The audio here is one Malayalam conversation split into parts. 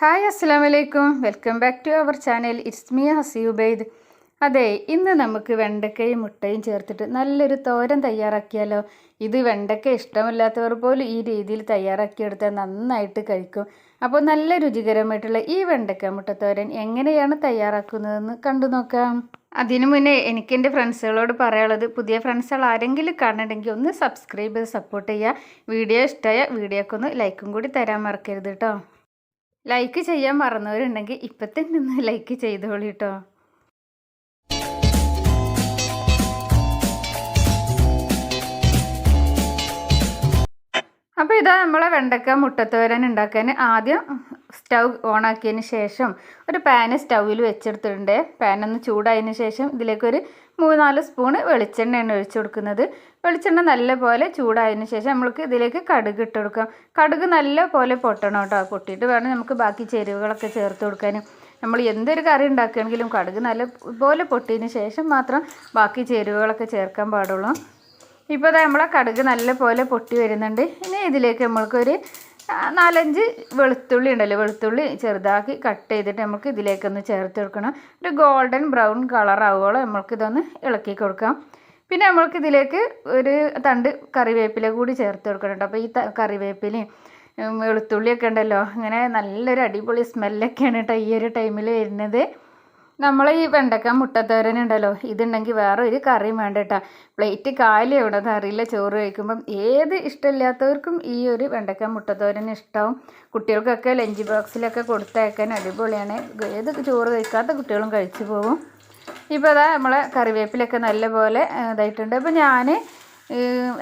ഹായ് അസ്സാം വലൈക്കും welcome back to our channel. It's me ഹസീബൈദ് അതെ ഇന്ന് നമുക്ക് വെണ്ടക്കയും മുട്ടയും ചേർത്തിട്ട് നല്ലൊരു തോരൻ തയ്യാറാക്കിയാലോ? ഇത് വെണ്ടക്ക ഇഷ്ടമില്ലാത്തവർ പോലും ഈ രീതിയിൽ തയ്യാറാക്കിയെടുത്താൽ നന്നായിട്ട് കഴിക്കും. അപ്പോൾ നല്ല രുചികരമായിട്ടുള്ള ഈ വെണ്ടക്ക മുട്ട തോരൻ എങ്ങനെയാണ് തയ്യാറാക്കുന്നതെന്ന് കണ്ടു നോക്കാം. അതിനു മുന്നേ എനിക്ക് എന്റെ ഫ്രണ്ട്സുകളോട് പറയാനുള്ളത് പുതിയ ഫ്രണ്ട്സുകൾ ആരെങ്കിലും കാണണമെങ്കിൽ ഒന്ന് സബ്സ്ക്രൈബ് ചെയ്ത് സപ്പോർട്ട് ചെയ്യുക. വീഡിയോ ഇഷ്ടമായ വീഡിയോക്കൊന്ന് ലൈക്കും കൂടി തരാൻ മറക്കരുത് കേട്ടോ. ലൈക്ക് ചെയ്യാൻ മറന്നവരുണ്ടെങ്കിൽ ഇപ്പം തന്നെ ഒന്ന് ലൈക്ക് ചെയ്തോളൂ കേട്ടോ അപ്പോൾ ഇതാ നമ്മളെ വെണ്ടക്ക മുട്ടത്തോരൻ ഉണ്ടാക്കാൻ ആദ്യം സ്റ്റൗ ഓണാക്കിയതിന് ശേഷം ഒരു പാന് സ്റ്റൗവിൽ വെച്ചെടുത്തിട്ടുണ്ട്. പാനൊന്ന് ചൂടായതിന് ശേഷം ഇതിലേക്കൊരു മൂന്നാൽ സ്പൂണ് വെളിച്ചെണ്ണയാണ് ഒഴിച്ചു കൊടുക്കുന്നത്. വെളിച്ചെണ്ണ നല്ല പോലെ ചൂടായതിന് ശേഷം നമ്മൾക്ക് ഇതിലേക്ക് കടുക് ഇട്ട് കൊടുക്കാം. കടുക് നല്ല പോലെ പൊട്ടണം കേട്ടോ. പൊട്ടിയിട്ട് വേണം നമുക്ക് ബാക്കി ചേരുവകളൊക്കെ ചേർത്ത് കൊടുക്കാനും. നമ്മൾ എന്തൊരു കറി ഉണ്ടാക്കുകയാണെങ്കിലും കടുക് നല്ല പോലെ പൊട്ടിയതിന് ശേഷം മാത്രം ബാക്കി ചേരുവകളൊക്കെ ചേർക്കാൻ പാടുള്ളൂ. ഇപ്പോൾ നമ്മളെ കടുക് നല്ല പോലെ പൊട്ടി വരുന്നുണ്ട്. ഇനി ഇതിലേക്ക് നമ്മൾക്കൊരു നാലഞ്ച് വെളുത്തുള്ളി ഉണ്ടല്ലോ. വെളുത്തുള്ളി ചെറുതാക്കി കട്ട് ചെയ്തിട്ട് നമുക്ക് ഇതിലേക്കൊന്ന് ചേർത്ത് കൊടുക്കണം. ഒരു ഗോൾഡൻ ബ്രൗൺ കളർ ആവുകയോളം നമ്മൾക്ക് ഇതൊന്ന് ഇളക്കി കൊടുക്കാം. പിന്നെ നമ്മൾക്ക് ഇതിലേക്ക് ഒരു തണ്ട് കറിവേപ്പില കൂടി ചേർത്ത് കൊടുക്കണം അപ്പോൾ ഈ കറിവേപ്പിലയും വെളുത്തുള്ളിയൊക്കെ ഉണ്ടല്ലോ. ഇങ്ങനെ നല്ലൊരു അടിപൊളി സ്മെല്ലൊക്കെയാണ് കേട്ടോ ഈ ഒരു ടൈമിൽ വരുന്നത്. നമ്മൾ ഈ വെണ്ടക്ക മുട്ടത്തോരൻ ഉണ്ടല്ലോ ഇതുണ്ടെങ്കിൽ വേറെ ഒരു കറിയും വേണ്ട കേട്ടോ പ്ലേറ്റ് കാലി എവിടെന്ന് അറിയില്ല. ചോറ് കഴിക്കുമ്പം ഏത് ഇഷ്ടമില്ലാത്തവർക്കും ഈ ഒരു വെണ്ടക്ക മുട്ടത്തോരൻ ഇഷ്ടമാവും കുട്ടികൾക്കൊക്കെ ലഞ്ച് ബോക്സിലൊക്കെ കൊടുത്തയക്കാൻ അടിപൊളിയാണ്. ഏത് ചോറ് കഴിക്കാത്ത കുട്ടികളും കഴിച്ചു പോകും. ഇപ്പോൾ അതാ നമ്മളെ കറിവേപ്പിലൊക്കെ നല്ലപോലെ ഇതായിട്ടുണ്ട്. അപ്പോൾ ഞാൻ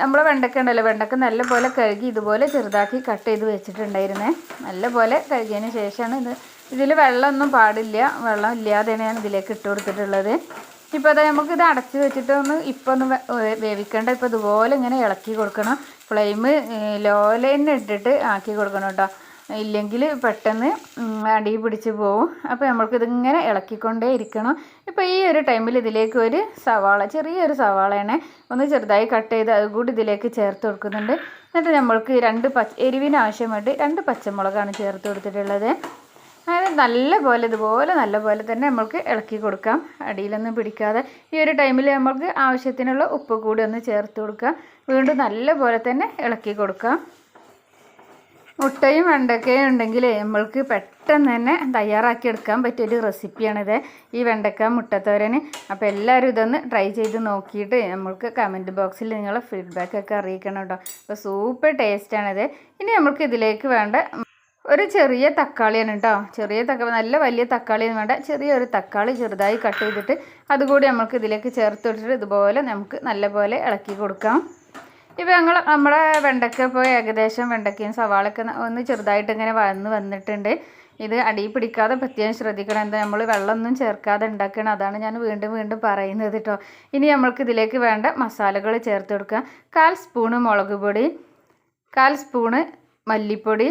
നമ്മളെ വെണ്ടക്ക ഉണ്ടല്ലോ. വെണ്ടക്ക നല്ലപോലെ കഴുകി ഇതുപോലെ ചെറുതാക്കി കട്ട് ചെയ്ത് വെച്ചിട്ടുണ്ടായിരുന്നേ. നല്ലപോലെ കഴുകിയതിന് ശേഷമാണ് ഇത് ഇതിൽ വെള്ളമൊന്നും പാടില്ല. വെള്ളം ഇല്ലാതെയാണ് ഞാൻ ഇതിലേക്ക് ഇട്ട് കൊടുത്തിട്ടുള്ളത്. ഇപ്പോൾ അതായത് നമുക്ക് ഇത് അടച്ച് വെച്ചിട്ട് ഒന്ന് ഇപ്പോൾ ഒന്ന് വേവിക്കേണ്ട. ഇപ്പോൾ ഇതുപോലെ ഇങ്ങനെ ഇളക്കി കൊടുക്കണം. ഫ്ലെയിം ലോലന്നെ ഇട്ടിട്ട് ആക്കി കൊടുക്കണം കേട്ടോ. ഇല്ലെങ്കിൽ പെട്ടെന്ന് അടി പിടിച്ച് പോവും. അപ്പോൾ നമ്മൾക്കിതിങ്ങനെ ഇളക്കിക്കൊണ്ടേ ഇരിക്കണം. ഇപ്പോൾ ഈ ഒരു ടൈമിൽ ഇതിലേക്ക് ഒരു സവാള ചെറിയൊരു സവാളയാണ് ഒന്ന് ചെറുതായി കട്ട് ചെയ്ത് അത് കൂടി ഇതിലേക്ക് ചേർത്ത് കൊടുക്കുന്നുണ്ട്. എന്നിട്ട് നമ്മൾക്ക് രണ്ട് പച്ച എരിവിന് ആവശ്യമായിട്ട് രണ്ട് പച്ചമുളകാണ് ചേർത്ത് കൊടുത്തിട്ടുള്ളത്. അതായത് നല്ല പോലെ ഇതുപോലെ നല്ല പോലെ തന്നെ നമ്മൾക്ക് ഇളക്കി കൊടുക്കാം. അടിയിലൊന്നും പിടിക്കാതെ ഈ ഒരു ടൈമിൽ നമ്മൾക്ക് ആവശ്യത്തിനുള്ള ഉപ്പ് കൂടി ഒന്ന് ചേർത്ത് കൊടുക്കാം. വീണ്ടും നല്ല പോലെ തന്നെ ഇളക്കി കൊടുക്കാം. മുട്ടയും വെണ്ടക്കയും ഉണ്ടെങ്കിൽ നമ്മൾക്ക് പെട്ടെന്ന് തന്നെ തയ്യാറാക്കി എടുക്കാൻ പറ്റിയൊരു റെസിപ്പിയാണിത്. ഈ വെണ്ടക്ക മുട്ടത്തോരന് അപ്പോൾ എല്ലാവരും ഇതൊന്ന് ട്രൈ ചെയ്ത് നോക്കിയിട്ട് നമ്മൾക്ക് കമന്റ് ബോക്സിൽ നിങ്ങളെ ഫീഡ്ബാക്കൊക്കെ അറിയിക്കണം കേട്ടോ അപ്പോൾ സൂപ്പർ ടേസ്റ്റാണിത് ഇനി നമ്മൾക്ക് ഇതിലേക്ക് വേണ്ട ഒരു ചെറിയ തക്കാളിയാണ് കേട്ടോ. ചെറിയ തക്കാളി നല്ല വലിയ തക്കാളിയൊന്നും വേണ്ട. ചെറിയൊരു തക്കാളി ചെറുതായി കട്ട് ചെയ്തിട്ട് അതുകൂടി നമുക്ക് ഇതിലേക്ക് ചേർത്ത് വെച്ചിട്ട് ഇതുപോലെ നമുക്ക് നല്ലപോലെ ഇളക്കി കൊടുക്കാം. ഇപ്പോൾ ഞങ്ങൾ നമ്മുടെ വെണ്ടയ്ക്ക ഇപ്പോൾ ഏകദേശം വെണ്ടയ്ക്കയും സവാളൊക്കെ ഒന്ന് ചെറുതായിട്ട് ഇങ്ങനെ വന്ന് വന്നിട്ടുണ്ട്. ഇത് അടി പിടിക്കാതെ പ്രത്യേകം ശ്രദ്ധിക്കണം. എന്താ നമ്മൾ വെള്ളമൊന്നും ചേർക്കാതെ ഉണ്ടാക്കണം. അതാണ് ഞാൻ വീണ്ടും വീണ്ടും പറയുന്നത് കേട്ടോ. ഇനി നമ്മൾക്ക് ഇതിലേക്ക് വേണ്ട മസാലകൾ ചേർത്ത് കൊടുക്കുക കാൽ സ്പൂണ് മുളക് പൊടി കാൽ സ്പൂണ് മല്ലിപ്പൊടി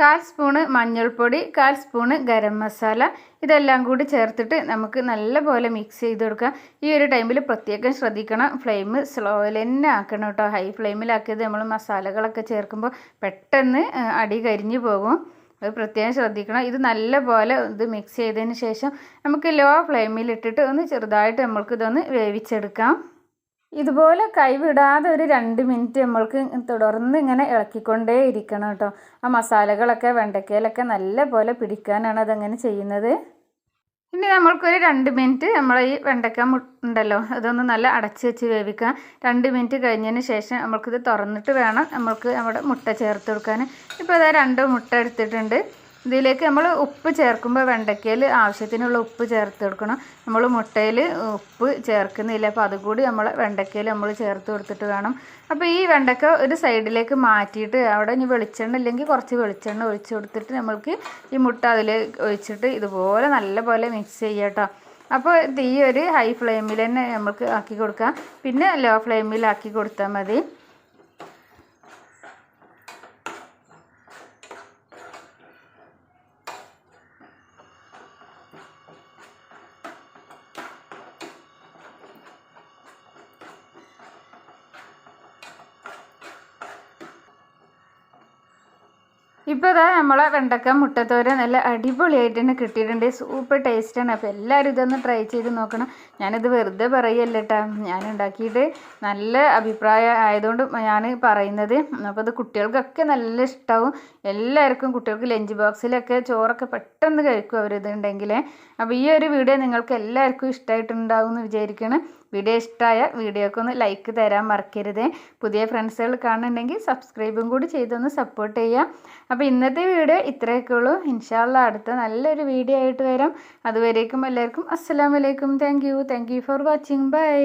കാൽ സ്പൂണ് മഞ്ഞൾപ്പൊടി കാൽ സ്പൂണ് ഗരം മസാല. ഇതെല്ലാം കൂടി ചേർത്തിട്ട് നമുക്ക് നല്ലപോലെ മിക്സ് ചെയ്ത് കൊടുക്കാം. ഈ ഒരു ടൈമിൽ പ്രത്യേകം ശ്രദ്ധിക്കണം. ഫ്ലെയിം സ്ലോയിൽ തന്നെ ആക്കണം കേട്ടോ. ഹൈ ഫ്ലെയിമിലാക്കിയത് നമ്മൾ മസാലകളൊക്കെ ചേർക്കുമ്പോൾ പെട്ടെന്ന് അടി കരിഞ്ഞു പോകും. അത് പ്രത്യേകം ശ്രദ്ധിക്കണം. ഇത് നല്ലപോലെ ഇത് മിക്സ് ചെയ്തതിന് ശേഷം നമുക്ക് ലോ ഫ്ലെയിമിൽ ഇട്ടിട്ട് ഒന്ന് ചെറുതായിട്ട് നമ്മൾക്ക് ഇതൊന്ന് വേവിച്ചെടുക്കാം. ഇതുപോലെ കൈവിടാതെ ഒരു രണ്ട് മിനിറ്റ് നമ്മൾക്ക് തുടർന്ന് ഇങ്ങനെ ഇളക്കിക്കൊണ്ടേ ഇരിക്കണം കേട്ടോ. ആ മസാലകളൊക്കെ വെണ്ടയ്ക്കയിലൊക്കെ നല്ല പോലെ പിടിക്കാനാണ് അതങ്ങനെ ചെയ്യുന്നത്. ഇനി നമ്മൾക്കൊരു രണ്ട് മിനിറ്റ് നമ്മൾ ഈ വെണ്ടയ്ക്ക ഉണ്ടല്ലോ അതൊന്ന് നല്ല അടച്ച് വെച്ച് വേവിക്കാം. രണ്ട് മിനിറ്റ് കഴിഞ്ഞതിന് ശേഷം നമ്മൾക്കിത് തുറന്നിട്ട് വേണം നമ്മൾക്ക് നമ്മുടെ മുട്ട ചേർത്ത് കൊടുക്കാൻ. ഇപ്പോൾ അതാ രണ്ട് മുട്ട എടുത്തിട്ടുണ്ട്. ഇതിലേക്ക് നമ്മൾ ഉപ്പ് ചേർക്കുമ്പോൾ വെണ്ടയ്ക്കയിൽ ആവശ്യത്തിനുള്ള ഉപ്പ് ചേർത്ത് കൊടുക്കണം. നമ്മൾ മുട്ടയിൽ ഉപ്പ് ചേർക്കുന്നില്ല അപ്പോൾ അതുകൂടി നമ്മൾ വെണ്ടയ്ക്കയിൽ നമ്മൾ ചേർത്ത് കൊടുത്തിട്ട് വേണം. അപ്പോൾ ഈ വെണ്ടയ്ക്ക ഒരു സൈഡിലേക്ക് മാറ്റിയിട്ട് അവിടെ ഇനി വെളിച്ചെണ്ണ ഇല്ലെങ്കിൽ കുറച്ച് വെളിച്ചെണ്ണ ഒഴിച്ച് കൊടുത്തിട്ട് നമ്മൾക്ക് ഈ മുട്ട അതിൽ ഒഴിച്ചിട്ട് ഇതുപോലെ നല്ലപോലെ മിക്സ് ചെയ്യാം കേട്ടോ. അപ്പോൾ തീ ഒരു ഹൈ ഫ്ലെയിമിൽ തന്നെ നമുക്ക് ആക്കി കൊടുക്കാം. പിന്നെ ലോ ഫ്ലെയിമിൽ ആക്കി കൊടുത്താൽ മതി. ഇപ്പോൾ ഇതാ നമ്മളെ വെണ്ടക്ക മുട്ടത്തോര നല്ല അടിപൊളിയായിട്ട് തന്നെ കിട്ടിയിട്ടുണ്ട്. സൂപ്പർ ടേസ്റ്റാണ് അപ്പോൾ എല്ലാവരും ഇതൊന്ന് ട്രൈ ചെയ്ത് നോക്കണം. ഞാനിത് വെറുതെ പറയല്ല കേട്ടോ ഞാൻ ഉണ്ടാക്കിയിട്ട് നല്ല അഭിപ്രായം ആയതുകൊണ്ട് ഞാൻ പറയുന്നത്. അപ്പോൾ ഇത് കുട്ടികൾക്കൊക്കെ നല്ല ഇഷ്ടമാവും എല്ലാവർക്കും കുട്ടികൾക്ക് ലഞ്ച് ബോക്സിലൊക്കെ ചോറൊക്കെ പെട്ടെന്ന് കഴിക്കും അവരിത് ഉണ്ടെങ്കിൽ അപ്പോൾ ഈ ഒരു വീഡിയോ നിങ്ങൾക്ക് എല്ലാവർക്കും ഇഷ്ടമായിട്ടുണ്ടാവും എന്ന് വിചാരിക്കണം. വീഡിയോ ഇഷ്ടമായ വീഡിയോക്ക് ഒന്ന് ലൈക്ക് തരാൻ മറക്കരുത്. പുതിയ ഫ്രണ്ട്സുകൾ കാണുന്നുണ്ടെങ്കിൽ സബ്സ്ക്രൈബും കൂടി ചെയ്തൊന്ന് സപ്പോർട്ട് ചെയ്യാം. അപ്പോൾ ഇന്നത്തെ വീഡിയോ ഇത്രയൊക്കെ ഉള്ളൂ. ഇൻഷാല്ല അടുത്ത നല്ലൊരു വീഡിയോ ആയിട്ട് വരാം. അതുവരേക്കും എല്ലാവർക്കും അസ്സാം വലൈക്കും thank you thank you for watching bye